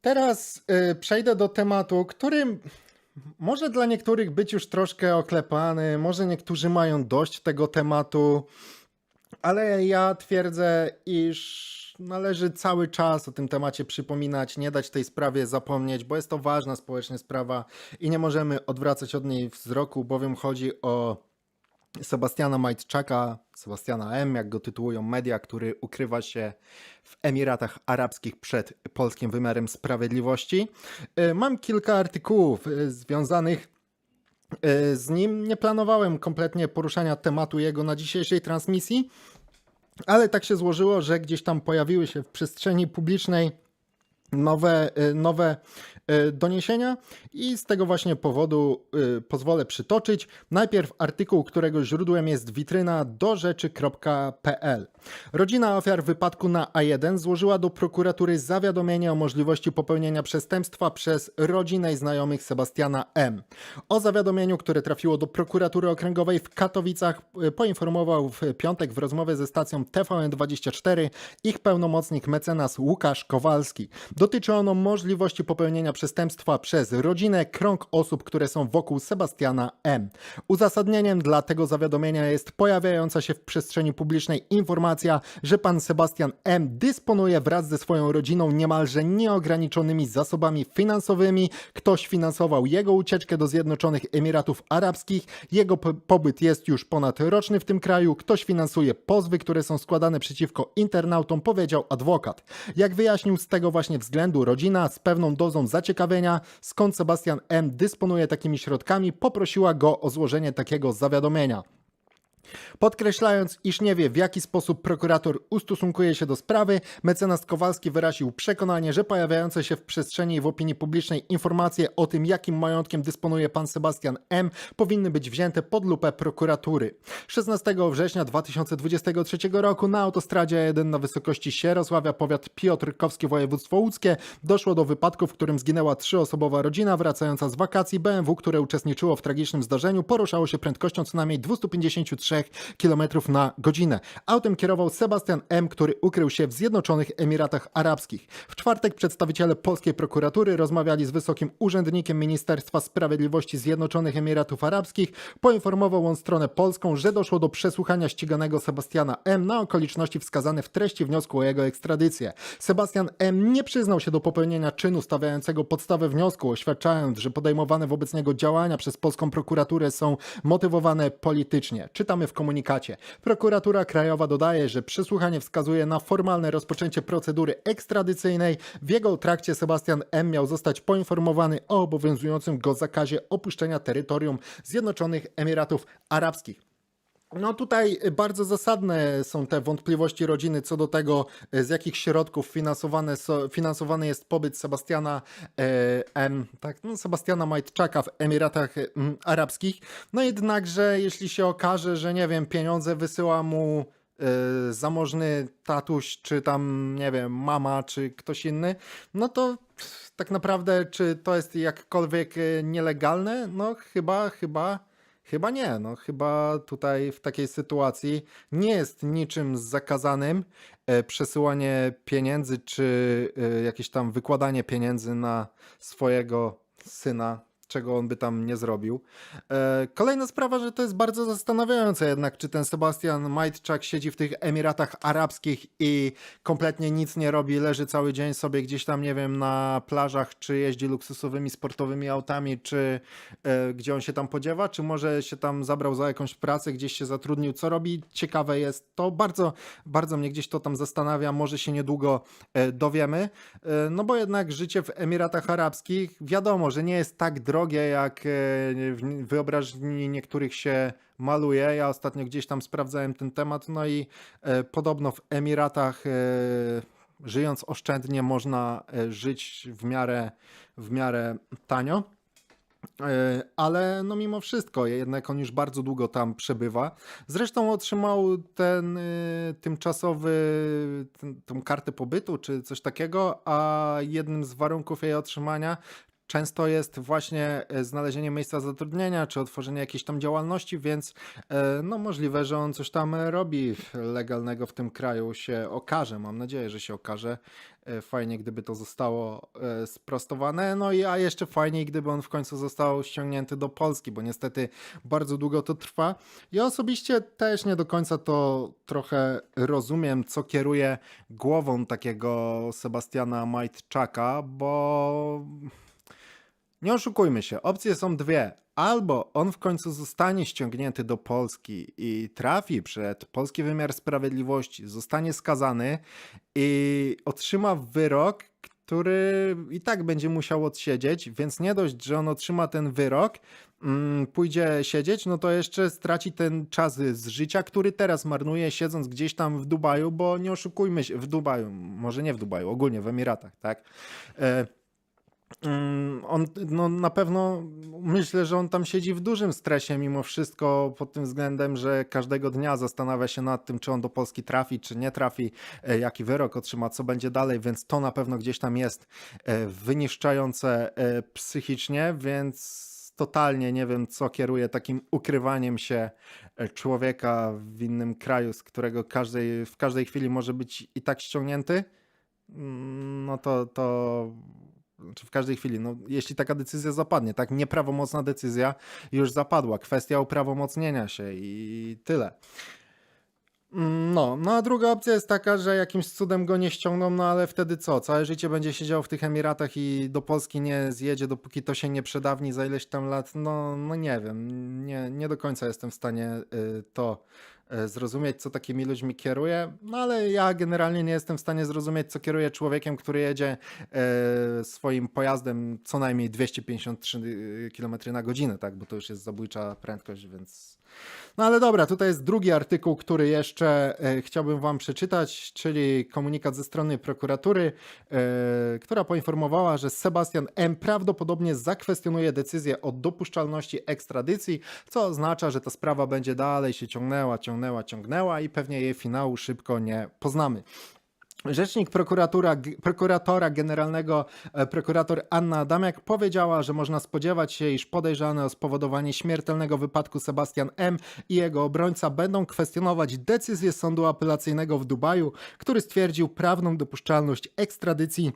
Teraz y, przejdę do tematu, który może dla niektórych być już troszkę oklepany, może niektórzy mają dość tego tematu, ale ja twierdzę, iż należy cały czas o tym temacie przypominać, nie dać tej sprawie zapomnieć, bo jest to ważna społecznie sprawa i nie możemy odwracać od niej wzroku, bowiem chodzi o Sebastiana Majtczaka, Sebastiana M, jak go tytułują media, który ukrywa się w Emiratach Arabskich przed polskim wymiarem sprawiedliwości. Y, Mam kilka artykułów y, związanych y, z nim. Nie planowałem kompletnie poruszania tematu jego na dzisiejszej transmisji, ale tak się złożyło, że gdzieś tam pojawiły się w przestrzeni publicznej nowe, nowe doniesienia i z tego właśnie powodu y, pozwolę przytoczyć. Najpierw artykuł, którego źródłem jest witryna dorzeczy.pl. Rodzina ofiar wypadku na A1 złożyła do prokuratury zawiadomienie o możliwości popełnienia przestępstwa przez rodzinę i znajomych Sebastiana M. O zawiadomieniu, które trafiło do prokuratury okręgowej w Katowicach y, poinformował w piątek w rozmowie ze stacją TVN24 ich pełnomocnik mecenas Łukasz Kowalski. Dotyczy ono możliwości popełnienia przestępstwa przez rodzinę, krąg osób, które są wokół Sebastiana M. Uzasadnieniem dla tego zawiadomienia jest pojawiająca się w przestrzeni publicznej informacja, że pan Sebastian M. dysponuje wraz ze swoją rodziną niemalże nieograniczonymi zasobami finansowymi. Ktoś finansował jego ucieczkę do Zjednoczonych Emiratów Arabskich. Jego po- pobyt jest już ponad roczny w tym kraju. Ktoś finansuje pozwy, które są składane przeciwko internautom, powiedział adwokat. Jak wyjaśnił z tego właśnie względu rodzina z pewną dozą zaciekawienia, skąd Sebastian M. dysponuje takimi środkami, poprosiła go o złożenie takiego zawiadomienia. Podkreślając, iż nie wie w jaki sposób prokurator ustosunkuje się do sprawy, mecenas Kowalski wyraził przekonanie, że pojawiające się w przestrzeni i w opinii publicznej informacje o tym, jakim majątkiem dysponuje pan Sebastian M., powinny być wzięte pod lupę prokuratury. 16 września 2023 roku na autostradzie 1 na wysokości Sierosławia, powiat Piotrkowskie, województwo łódzkie, doszło do wypadku, w którym zginęła trzyosobowa rodzina wracająca z wakacji. BMW, które uczestniczyło w tragicznym zdarzeniu, poruszało się prędkością co najmniej 253 km na godzinę. Autem kierował Sebastian M., który ukrył się w Zjednoczonych Emiratach Arabskich. W czwartek przedstawiciele polskiej prokuratury rozmawiali z wysokim urzędnikiem Ministerstwa Sprawiedliwości Zjednoczonych Emiratów Arabskich. Poinformował on stronę polską, że doszło do przesłuchania ściganego Sebastiana M. na okoliczności wskazane w treści wniosku o jego ekstradycję. Sebastian M. nie przyznał się do popełnienia czynu stawiającego podstawę wniosku, oświadczając, że podejmowane wobec niego działania przez polską prokuraturę są motywowane politycznie. Czytamy w komunikacie. Prokuratura Krajowa dodaje, że przesłuchanie wskazuje na formalne rozpoczęcie procedury ekstradycyjnej. W jego trakcie Sebastian M. miał zostać poinformowany o obowiązującym go zakazie opuszczenia terytorium Zjednoczonych Emiratów Arabskich. No tutaj bardzo zasadne są te wątpliwości rodziny co do tego, e, z jakich środków finansowane so, finansowany jest pobyt Sebastiana e, M, tak, no Sebastiana Majtczaka w Emiratach e, m, Arabskich. No jednakże jeśli się okaże, że nie wiem, pieniądze wysyła mu zamożny tatuś, czy tam, nie wiem, mama, czy ktoś inny, no to tak naprawdę, czy to jest jakkolwiek nielegalne? No chyba, chyba Chyba nie, no chyba tutaj w takiej sytuacji nie jest niczym zakazanym e, przesyłanie pieniędzy czy e, jakieś tam wykładanie pieniędzy na swojego syna, czego on by tam nie zrobił. E, Kolejna sprawa, że to jest bardzo zastanawiające jednak, czy ten Sebastian Majtczak siedzi w tych Emiratach Arabskich i kompletnie nic nie robi, leży cały dzień sobie gdzieś tam, nie wiem, na plażach, czy jeździ luksusowymi sportowymi autami, czy e, gdzie on się tam podziewa, czy może się tam zabrał za jakąś pracę, gdzieś się zatrudnił, co robi. Ciekawe jest to, bardzo, bardzo mnie gdzieś to tam zastanawia, może się niedługo e, dowiemy, no bo jednak życie w Emiratach Arabskich wiadomo, że nie jest tak drogie, jak e, w wyobraźni niektórych się maluje. Ja ostatnio gdzieś tam sprawdzałem ten temat, no i e, podobno w Emiratach e, żyjąc oszczędnie można żyć w miarę, w miarę tanio. Ale no mimo wszystko, jednak on już bardzo długo tam przebywa. Zresztą otrzymał ten tymczasowy, ten, tą kartę pobytu czy coś takiego, a jednym z warunków jej otrzymania często jest właśnie e, znalezienie miejsca zatrudnienia, czy otworzenie jakiejś tam działalności, więc e, no możliwe, że on coś tam robi legalnego w tym kraju, się okaże. Mam nadzieję, że się okaże. E, Fajnie, gdyby to zostało e, sprostowane. No i a jeszcze fajniej, gdyby on w końcu został ściągnięty do Polski, bo niestety bardzo długo to trwa. Ja osobiście też nie do końca to trochę rozumiem, co kieruje głową takiego Sebastiana Majtczaka, bo nie oszukujmy się, opcje są dwie. Albo on w końcu zostanie ściągnięty do Polski i trafi przed polski wymiar sprawiedliwości, zostanie skazany i otrzyma wyrok, który i tak będzie musiał odsiedzieć, więc nie dość, że on otrzyma ten wyrok, mm, pójdzie siedzieć, no to jeszcze straci ten czas z życia, który teraz marnuje siedząc gdzieś tam w Dubaju, bo nie oszukujmy się, w Dubaju, może nie w Dubaju, ogólnie w Emiratach, tak? Mm, On no, na pewno myślę, że on tam siedzi w dużym stresie mimo wszystko pod tym względem, że każdego dnia zastanawia się nad tym, czy on do Polski trafi, czy nie trafi, e, jaki wyrok otrzyma, co będzie dalej, więc to na pewno gdzieś tam jest e, wyniszczające e, psychicznie, więc totalnie nie wiem, co kieruje takim ukrywaniem się człowieka w innym kraju, z którego każdej, w każdej chwili może być i tak ściągnięty. Mm, No to, to czy w każdej chwili, no, jeśli taka decyzja zapadnie, tak, nieprawomocna decyzja już zapadła, kwestia uprawomocnienia się i tyle. No, no a druga opcja jest taka, że jakimś cudem go nie ściągną, no ale wtedy co? Całe życie będzie siedział w tych Emiratach i do Polski nie zjedzie, dopóki to się nie przedawni za ileś tam lat. No, no nie wiem, nie, nie do końca jestem w stanie y, to zrozumieć, co takimi ludźmi kieruje, no ale ja generalnie nie jestem w stanie zrozumieć, co kieruje człowiekiem, który jedzie y, swoim pojazdem co najmniej 253 km na godzinę, tak, bo to już jest zabójcza prędkość, więc... No ale dobra, tutaj jest drugi artykuł, który jeszcze e, chciałbym Wam przeczytać, czyli komunikat ze strony prokuratury, e, która poinformowała, że Sebastian M. prawdopodobnie zakwestionuje decyzję o dopuszczalności ekstradycji, co oznacza, że ta sprawa będzie dalej się ciągnęła, ciągnęła, ciągnęła i pewnie jej finału szybko nie poznamy. Rzecznik prokuratura, prokuratora generalnego, e, prokurator Anna Adamiak powiedziała, że można spodziewać się, iż podejrzany o spowodowanie śmiertelnego wypadku Sebastian M. i jego obrońca będą kwestionować decyzję sądu apelacyjnego w Dubaju, który stwierdził prawną dopuszczalność ekstradycji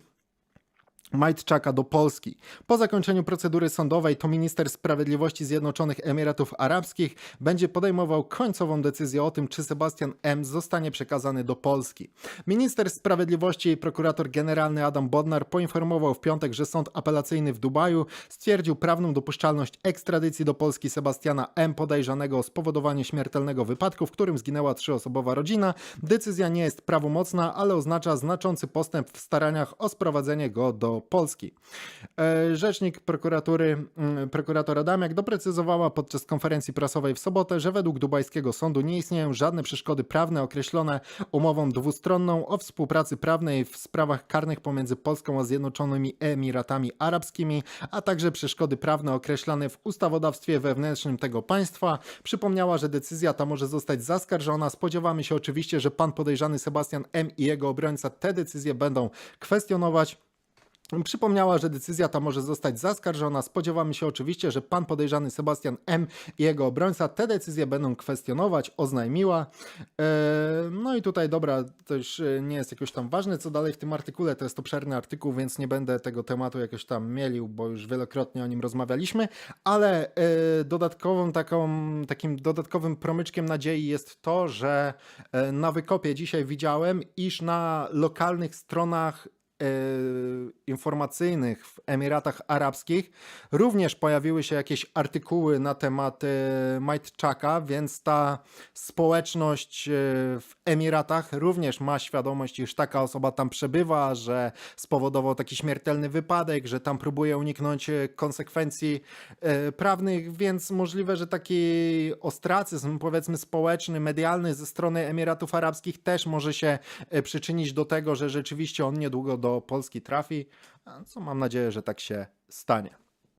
Majtczaka do Polski. Po zakończeniu procedury sądowej to minister sprawiedliwości Zjednoczonych Emiratów Arabskich będzie podejmował końcową decyzję o tym, czy Sebastian M. zostanie przekazany do Polski. Minister sprawiedliwości i prokurator generalny Adam Bodnar poinformował w piątek, że sąd apelacyjny w Dubaju stwierdził prawną dopuszczalność ekstradycji do Polski Sebastiana M. podejrzanego o spowodowanie śmiertelnego wypadku, w którym zginęła trzyosobowa rodzina. Decyzja nie jest prawomocna, ale oznacza znaczący postęp w staraniach o sprowadzenie go do Polski. E, Rzecznik prokuratury, mm, prokurator Adamiak doprecyzowała podczas konferencji prasowej w sobotę, że według dubajskiego sądu nie istnieją żadne przeszkody prawne określone umową dwustronną o współpracy prawnej w sprawach karnych pomiędzy Polską a Zjednoczonymi Emiratami Arabskimi, a także przeszkody prawne określone w ustawodawstwie wewnętrznym tego państwa. Przypomniała, że decyzja ta może zostać zaskarżona. Spodziewamy się oczywiście, że pan podejrzany Sebastian M. i jego obrońca te decyzje będą kwestionować. Przypomniała, że decyzja ta może zostać zaskarżona. Spodziewamy się oczywiście, że pan podejrzany Sebastian M. i jego obrońca te decyzje będą kwestionować, oznajmiła. Eee, No i tutaj, dobra, to już e, nie jest jakoś tam ważne, co dalej w tym artykule. To jest obszerny artykuł, więc nie będę tego tematu jakoś tam mielił, bo już wielokrotnie o nim rozmawialiśmy, ale e, dodatkową taką, takim dodatkowym promyczkiem nadziei jest to, że e, na wykopie dzisiaj widziałem, iż na lokalnych stronach e, informacyjnych w Emiratach Arabskich. Również pojawiły się jakieś artykuły na temat e, Majtczaka, więc ta społeczność e, w Emiratach również ma świadomość, iż taka osoba tam przebywa, że spowodował taki śmiertelny wypadek, że tam próbuje uniknąć e, konsekwencji e, prawnych, więc możliwe, że taki ostracyzm, powiedzmy społeczny, medialny ze strony Emiratów Arabskich też może się e, przyczynić do tego, że rzeczywiście on niedługo do Polski trafi, co mam nadzieję, że tak się stanie.